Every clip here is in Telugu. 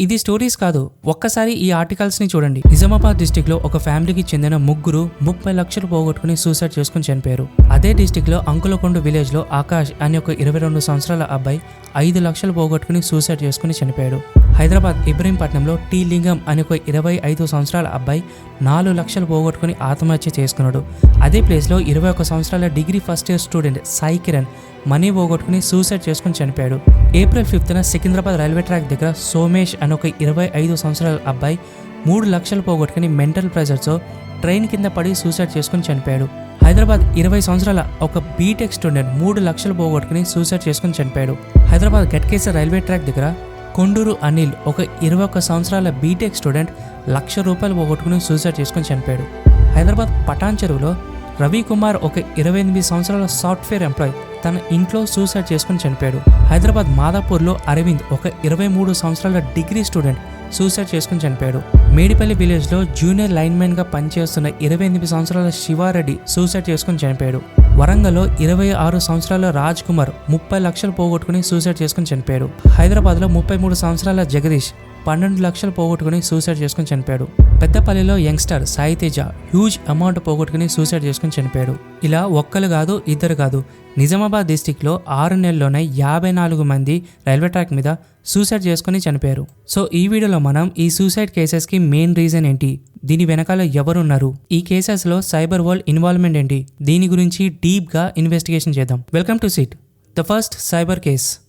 ఇది స్టోరీస్ కాదు. ఒక్కసారి ఈ ఆర్టికల్స్ని చూడండి. నిజామాబాద్ డిస్టిక్లో ఒక ఫ్యామిలీకి చెందిన ముగ్గురు ముప్పై లక్షలు పోగొట్టుకుని సూసైడ్ చేసుకుని చనిపోయారు. అదే డిస్టిక్లో అంకులకొండ విలేజ్లో ఆకాష్ అనే ఒక ఇరవై రెండు సంవత్సరాల అబ్బాయి ఐదు లక్షలు పోగొట్టుకుని సూసైడ్ చేసుకుని చనిపోయాడు. హైదరాబాద్ ఇబ్రహీంపట్నంలో టీ లింగం అనే ఒక ఇరవై ఐదు సంవత్సరాల అబ్బాయి నాలుగు లక్షలు పోగొట్టుకుని ఆత్మహత్య చేసుకున్నాడు. అదే ప్లేస్లో ఇరవై ఒక సంవత్సరాల degree first year student Sai Kiran money పోగొట్టుకుని సూసైడ్ చేసుకుని చనిపోయాడు. ఏప్రిల్ ఫిఫ్త్న సికింద్రాబాద్ రైల్వే ట్రాక్ దగ్గర సోమేష్ అనే ఒక ఇరవై ఐదు సంవత్సరాల అబ్బాయి మూడు లక్షలు పోగొట్టుకుని మెంటల్ ప్రెజర్తో ట్రైన్ కింద పడి సూసైడ్ చేసుకుని చనిపోయాడు. హైదరాబాద్ ఇరవై సంవత్సరాల ఒక బీటెక్ స్టూడెంట్ మూడు లక్షలు పోగొట్టుకుని సూసైడ్ చేసుకుని చనిపోయాడు. హైదరాబాద్ గట్కేసర్ రైల్వే ట్రాక్ దగ్గర కొండూరు అనిల్ ఒక ఇరవై ఒక్క సంవత్సరాల బీటెక్ స్టూడెంట్ లక్ష రూపాయలు పోగొట్టుకుని సూసైడ్ చేసుకుని చనిపోయాడు. హైదరాబాద్ పటాన్ చెరువులో రవి కుమార్ ఒక ఇరవై ఎనిమిది సంవత్సరాల సాఫ్ట్వేర్ ఎంప్లాయ్ తన ఇంట్లో సూసైడ్ చేసుకుని చనిపోయాడు. హైదరాబాద్ మాదాపూర్లో అరవింద్ ఒక ఇరవై మూడు సంవత్సరాల డిగ్రీ స్టూడెంట్ సూసైడ్ చేసుకుని చనిపోయాడు. మేడిపల్లి విలేజ్లో జూనియర్ లైన్మెన్గా పనిచేస్తున్న ఇరవై ఎనిమిది సంవత్సరాల శివారెడ్డి సూసైడ్ చేసుకుని చనిపోయాడు. వరంగల్లో ఇరవై ఆరు సంవత్సరాల రాజ్ కుమార్ ముప్పై లక్షలు పోగొట్టుకుని సూసైడ్ చేసుకుని చనిపోయాడు. హైదరాబాద్లో ముప్పై మూడు సంవత్సరాల జగదీష్ పన్నెండు లక్షలు పోగొట్టుకుని సూసైడ్ చేసుకుని చనిపోయాడు. పెద్దపల్లిలో youngster Sai Teja huge amount పోగొట్టుకుని సూసైడ్ చేసుకుని చనిపోయాడు. ఇలా ఒక్కరు కాదు ఇద్దరు కాదు. నిజామాబాద్ డిస్టిక్లో ఆరు నెలల్లోనే యాభై నాలుగు మంది రైల్వే ట్రాక్ మీద సూసైడ్ చేసుకుని చనిపోయారు. సో ఈ వీడియోలో మనం ఈ సూసైడ్ కేసెస్కి మెయిన్ రీజన్ ఏంటి? దీని వెనకాల ఎవరున్నారు? ఈ కేసెస్లో సైబర్ వరల్డ్ ఇన్వాల్వ్మెంట్ ఏంటి? దీని గురించి డీప్గా ఇన్వెస్టిగేషన్ చేద్దాం. Welcome to SIT the first cyber case.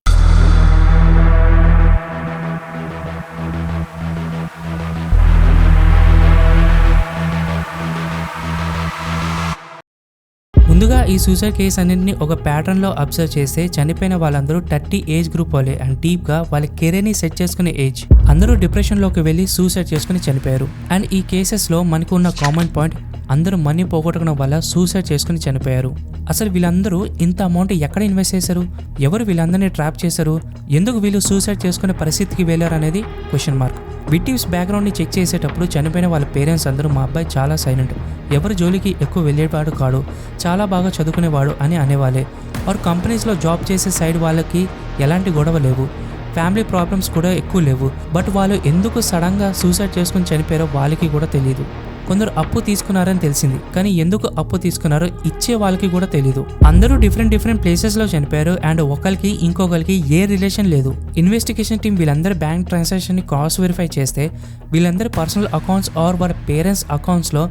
ఈ సూసైడ్ కేసు అన్నింటిని ఒక ప్యాటర్న్లో అబ్జర్వ్ చేస్తే చనిపోయిన వాళ్ళందరూ థర్టీ ఏజ్ గ్రూప్ వాళ్ళే అండ్ డీప్గా వాళ్ళ కెరీర్ని సెట్ చేసుకునే ఏజ్ అందరూ డిప్రెషన్లోకి వెళ్ళి సూసైడ్ చేసుకుని చనిపోయారు. అండ్ ఈ కేసెస్లో మనకు ఉన్న కామన్ పాయింట్ అందరూ మనీ పోగొట్టడం వల్ల సూసైడ్ చేసుకుని చనిపోయారు. అసలు వీళ్ళందరూ ఇంత అమౌంట్ ఎక్కడ ఇన్వెస్ట్ చేశారు? ఎవరు వీళ్ళందరినీ ట్రాప్ చేశారు? ఎందుకు వీళ్ళు సూసైడ్ చేసుకునే పరిస్థితికి వెళ్ళారు అనేది క్వశ్చన్ మార్క్ విక్టిమ్స్ బ్యాక్గ్రౌండ్ని చెక్ చేసేటప్పుడు చనిపోయిన వాళ్ళ పేరెంట్స్ అందరూ మా అబ్బాయి చాలా సైలెంట్ ఎవరి జోలికి ఎక్కువ వెళ్ళేవాడు కాడు. చాలా బాగా చదువుకునేవాడు అని అనేవాళ్ళే. వారు కంపెనీస్లో జాబ్ చేసే సైడ్ వాళ్ళకి ఎలాంటి గొడవ లేవు. ఫ్యామిలీ ప్రాబ్లమ్స్ కూడా ఎక్కువ లేవు. బట్ వాళ్ళు ఎందుకు సడన్గా సూసైడ్ చేసుకుని చనిపోయారో వాళ్ళకి కూడా తెలియదు కొందరు అప్పు తీసుకున్నారని తెలిసింది కానీ ఎందుకు అప్పు తీసుకున్నారో ఇచ్చే వాళ్ళకి కూడా తెలియదు అందరూ డిఫరెంట్ డిఫరెంట్ ప్లేసెస్లో చనిపోయారు అండ్ ఒకరికి ఇంకొకరికి ఏ రిలేషన్ లేదు. ఇన్వెస్టిగేషన్ టీం వీళ్ళందరూ బ్యాంక్ ట్రాన్సాక్షన్ని క్రాస్ వెరిఫై చేస్తే వీళ్ళందరి పర్సనల్ అకౌంట్స్ ఆర్ వారి పేరెంట్స్ అకౌంట్స్లో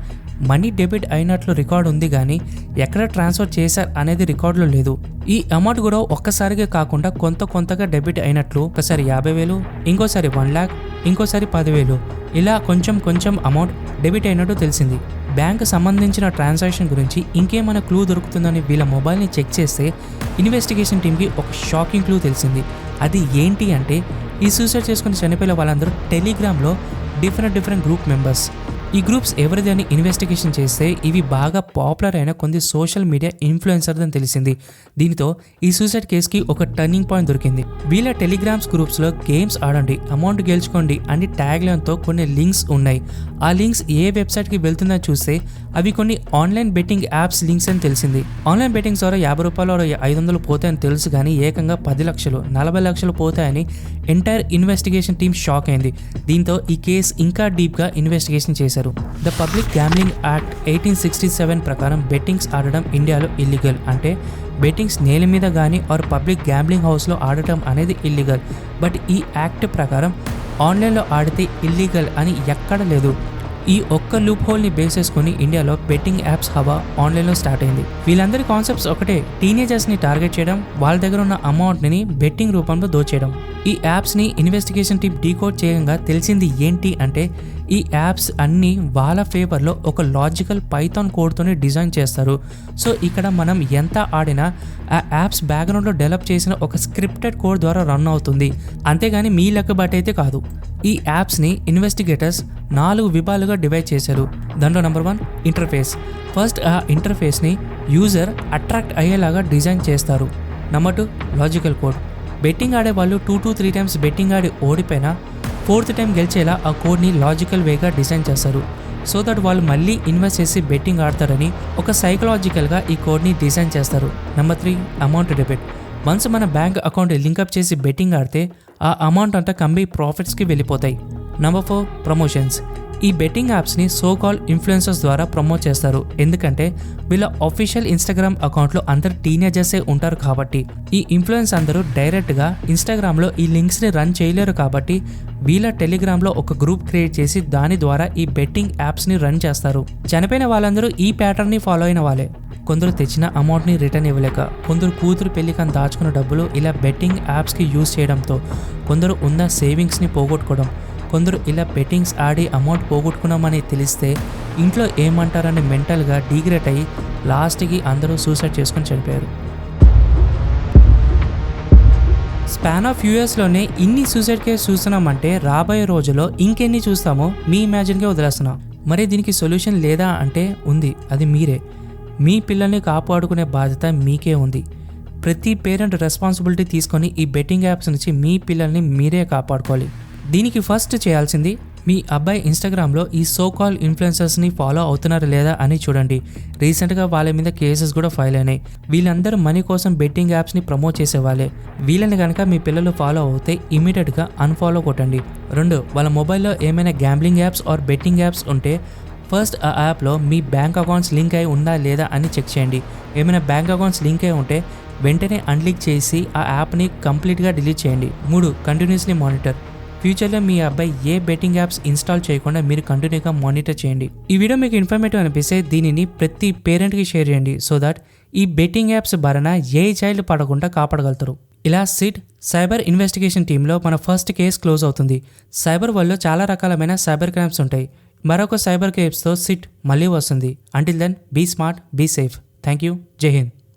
మనీ డెబిట్ అయినట్లు రికార్డు ఉంది కానీ ఎక్కడ ట్రాన్స్ఫర్ చేశారు అనేది రికార్డులో లేదు. ఈ అమౌంట్ కూడా ఒక్కసారిగా కాకుండా కొంత కొంతగా డెబిట్ అయినట్లు ఒకసారి యాభై వేలు ఇంకోసారి వన్ ల్యాక్ ఇంకోసారి పదివేలు ఇలా కొంచెం కొంచెం అమౌంట్ డెబిట్ అయినట్టు తెలిసింది. బ్యాంకు సంబంధించిన ట్రాన్సాక్షన్ గురించి ఇంకేమైనా క్లూ దొరుకుతుందని వీళ్ళ మొబైల్ని చెక్ చేస్తే ఇన్వెస్టిగేషన్ టీంకి ఒక షాకింగ్ క్లూ తెలిసింది. అది ఏంటి అంటే ఈ సూసైడ్ చేసుకుని చనిపోయిన వాళ్ళందరూ టెలిగ్రామ్లో డిఫరెంట్ డిఫరెంట్ గ్రూప్ మెంబర్స్. ఈ గ్రూప్స్ ఎవరిది అని ఇన్వెస్టిగేషన్ చేస్తే ఇవి బాగా పాపులర్ అయిన కొన్ని సోషల్ మీడియా ఇన్ఫ్లుయెన్సర్ అని తెలిసింది. దీనితో ఈ సూసైడ్ కేసుకి ఒక టర్నింగ్ పాయింట్ దొరికింది. వీళ్ళ టెలిగ్రామ్స్ గ్రూప్స్లో గేమ్స్ ఆడండి అమౌంట్ గెలుచుకోండి అని ట్యాగ్ లైన్తో కొన్ని లింక్స్ ఉన్నాయి. ఆ లింక్స్ ఏ వెబ్సైట్కి వెళ్తుందని చూస్తే అవి కొన్ని ఆన్లైన్ బెట్టింగ్ యాప్స్ లింక్స్ అని తెలిసింది. ఆన్లైన్ బెట్టింగ్స్ ద్వారా యాభై రూపాయలు ఐదు వందలు పోతాయని తెలుసు కానీ ఏకంగా పది లక్షలు నలభై లక్షలు పోతాయని ఎంటైర్ ఇన్వెస్టిగేషన్ టీం షాక్ అయింది. దీంతో ఈ కేసు ఇంకా డీప్గా ఇన్వెస్టిగేషన్ చేశారు. The public gambling act eighteen sixty seven ప్రకారం బెట్టింగ్స్ ఆడడం ఇండియాలో ఇల్లీగల్ అంటే బెట్టింగ్స్ నేల మీద కానీ ఆర్ పబ్లిక్ గ్యాంబ్లింగ్ హౌస్లో ఆడటం అనేది ఇల్లీగల్. బట్ ఈ యాక్ట్ ప్రకారం ఆన్లైన్లో ఆడితే ఇల్లీగల్ అని ఎక్కడ లేదు. ఈ ఒక్క లూప్ హోల్ని బేస్ చేసుకుని ఇండియాలో బెట్టింగ్ యాప్స్ హవా ఆన్లైన్లో స్టార్ట్ అయింది. వీళ్ళందరి కాన్సెప్ట్స్ ఒకటే టీనేజర్స్ని టార్గెట్ చేయడం వాళ్ళ దగ్గర ఉన్న అమౌంట్ని బెట్టింగ్ రూపంలో దోచేయడం. ఈ యాప్స్ని ఇన్వెస్టిగేషన్ టీం డీకోడ్ చేయగా తెలిసింది ఏంటి అంటే ఈ యాప్స్ అన్నీ వాళ్ళ ఫేవర్లో ఒక లాజికల్ పైథాన్ కోడ్తోనే డిజైన్ చేస్తారు. సో ఇక్కడ మనం ఎంత ఆడినా ఆ యాప్స్ బ్యాక్గ్రౌండ్లో డెవలప్ చేసిన ఒక స్క్రిప్టెడ్ కోడ్ ద్వారా రన్ అవుతుంది. అంతేగాని మీ లెక్క అయితే కాదు. ఈ యాప్స్ని ఇన్వెస్టిగేటర్స్ నాలుగు విభాగాలుగా డివైడ్ చేశారు. దాంట్లో నెంబర్ వన్ ఇంటర్ఫేస్ ఫస్ట్ ఆ ఇంటర్ఫేస్ని యూజర్ అట్రాక్ట్ అయ్యేలాగా డిజైన్ చేస్తారు. Number two logical code betting ఆడే వాళ్ళు two to three times betting ఆడి ఓడిపోయినా ఫోర్త్ టైం గెలిచేలా ఆ కోడ్ని లాజికల్ వేగా డిజైన్ చేస్తారు. సో దట్ వాళ్ళు మళ్ళీ ఇన్వెస్ట్ చేసి బెట్టింగ్ ఆడతారని ఒక సైకలాజికల్గా ఈ కోడ్ని డిజైన్ చేస్తారు. Number three amount debit. Once మన బ్యాంక్ అకౌంట్ లింకప్ చేసి బెట్టింగ్ ఆడితే ఆ అమౌంట్ అంతా కంపెనీ ప్రాఫిట్స్కి వెళ్ళిపోతాయి. Number four promotions. ఈ బెట్టింగ్ యాప్స్ని సో కాల్ ఇన్ఫ్లుయెన్సర్స్ ద్వారా ప్రమోట్ చేస్తారు. ఎందుకంటే వీళ్ళ అఫీషియల్ ఇన్స్టాగ్రామ్ అకౌంట్లో అందరు టీనేజర్సే ఉంటారు కాబట్టి. ఈ ఇన్ఫ్లుయెన్స్ అందరూ డైరెక్ట్గా ఇన్స్టాగ్రామ్లో ఈ లింక్స్ని రన్ చేయలేరు కాబట్టి వీళ్ళ టెలిగ్రామ్లో ఒక గ్రూప్ క్రియేట్ చేసి దాని ద్వారా ఈ బెట్టింగ్ యాప్స్ని రన్ చేస్తారు. చనిపోయిన వాళ్ళందరూ ఈ ప్యాటర్న్ని ఫాలో అయిన వాళ్ళే. కొందరు తెచ్చిన అమౌంట్ని రిటర్న్ ఇవ్వలేక కొందరు కూతురు పెళ్ళికని దాచుకున్న డబ్బులు ఇలా బెట్టింగ్ యాప్స్కి యూజ్ చేయడంతో కొందరు ఉన్న సేవింగ్స్ని పోగొట్టుకోవడం కొందరు ఇలా బెట్టింగ్స్ ఆడి అమౌంట్ పోగొట్టుకున్నామని తెలిస్తే ఇంట్లో ఏమంటారని మెంటల్గా డీగ్రేట్ అయ్యి లాస్ట్కి అందరూ సూసైడ్ చేసుకొని చనిపోయారు. స్పాన్ ఆఫ్ యూఎస్లోనే ఇన్ని సూసైడ్ కేసు చూస్తున్నామంటే రాబోయే రోజుల్లో ఇంకెన్ని చూస్తామో మీ ఇమాజిన్కే వదిలేస్తున్నాం. మరి దీనికి సొల్యూషన్ లేదా అంటే ఉంది. అది మీరే. మీ పిల్లల్ని కాపాడుకునే బాధ్యత మీకే ఉంది. ప్రతి పేరెంట్ రెస్పాన్సిబిలిటీ తీసుకొని ఈ బెట్టింగ్ యాప్స్ నుంచి మీ పిల్లల్ని మీరే కాపాడుకోవాలి. దీనికి ఫస్ట్ చేయాల్సింది మీ అబ్బాయి ఇన్స్టాగ్రామ్లో ఈ సో కాల్ ఇన్ఫ్లుయెన్సర్స్ని ఫాలో అవుతున్నారా లేదా అని చూడండి. రీసెంట్గా వాళ్ళ మీద కేసెస్ కూడా ఫైల్ అయినాయి. వీళ్ళందరూ మనీ కోసం బెట్టింగ్ యాప్స్ని ప్రమోట్ చేసేవాళ్ళే. వీళ్ళని కనుక మీ పిల్లలు ఫాలో అవుతే ఇమీడియట్గా అన్ఫాలో కొట్టండి. రెండు వాళ్ళ మొబైల్లో ఏమైనా gambling apps or betting apps ఉంటే ఫస్ట్ ఆ యాప్లో మీ బ్యాంక్ అకౌంట్స్ లింక్ అయి ఉందా లేదా అని చెక్ చేయండి. ఏమైనా బ్యాంక్ అకౌంట్స్ లింక్ అయి ఉంటే వెంటనే అన్లింక్ చేసి ఆ యాప్ని కంప్లీట్గా డిలీట్ చేయండి. మూడు కంటిన్యూస్లీ మానిటర్ ఫ్యూచర్లో మీ అబ్బాయి ఏ బెట్టింగ్ యాప్స్ ఇన్స్టాల్ చేయకుండా మీరు కంటిన్యూగా మానిటర్ చేయండి. ఈ వీడియో మీకు ఇన్ఫర్మేటివ్ అనిపిస్తే దీనిని ప్రతి పేరెంట్కి షేర్ చేయండి. సో దట్ ఈ బెట్టింగ్ యాప్స్ బారిన ఏ చైల్డ్ పడకుండా కాపాడగలుగుతారు. ఇలా సిట్ సైబర్ ఇన్వెస్టిగేషన్ టీంలో మన ఫస్ట్ కేసు క్లోజ్ అవుతుంది. సైబర్ వల్ల చాలా రకాలమైన సైబర్ క్రైమ్స్ ఉంటాయి. మరొక సైబర్ క్రైమ్స్తో సిట్ మళ్ళీ వస్తుంది. Until then be smart be safe thank you Jai Hind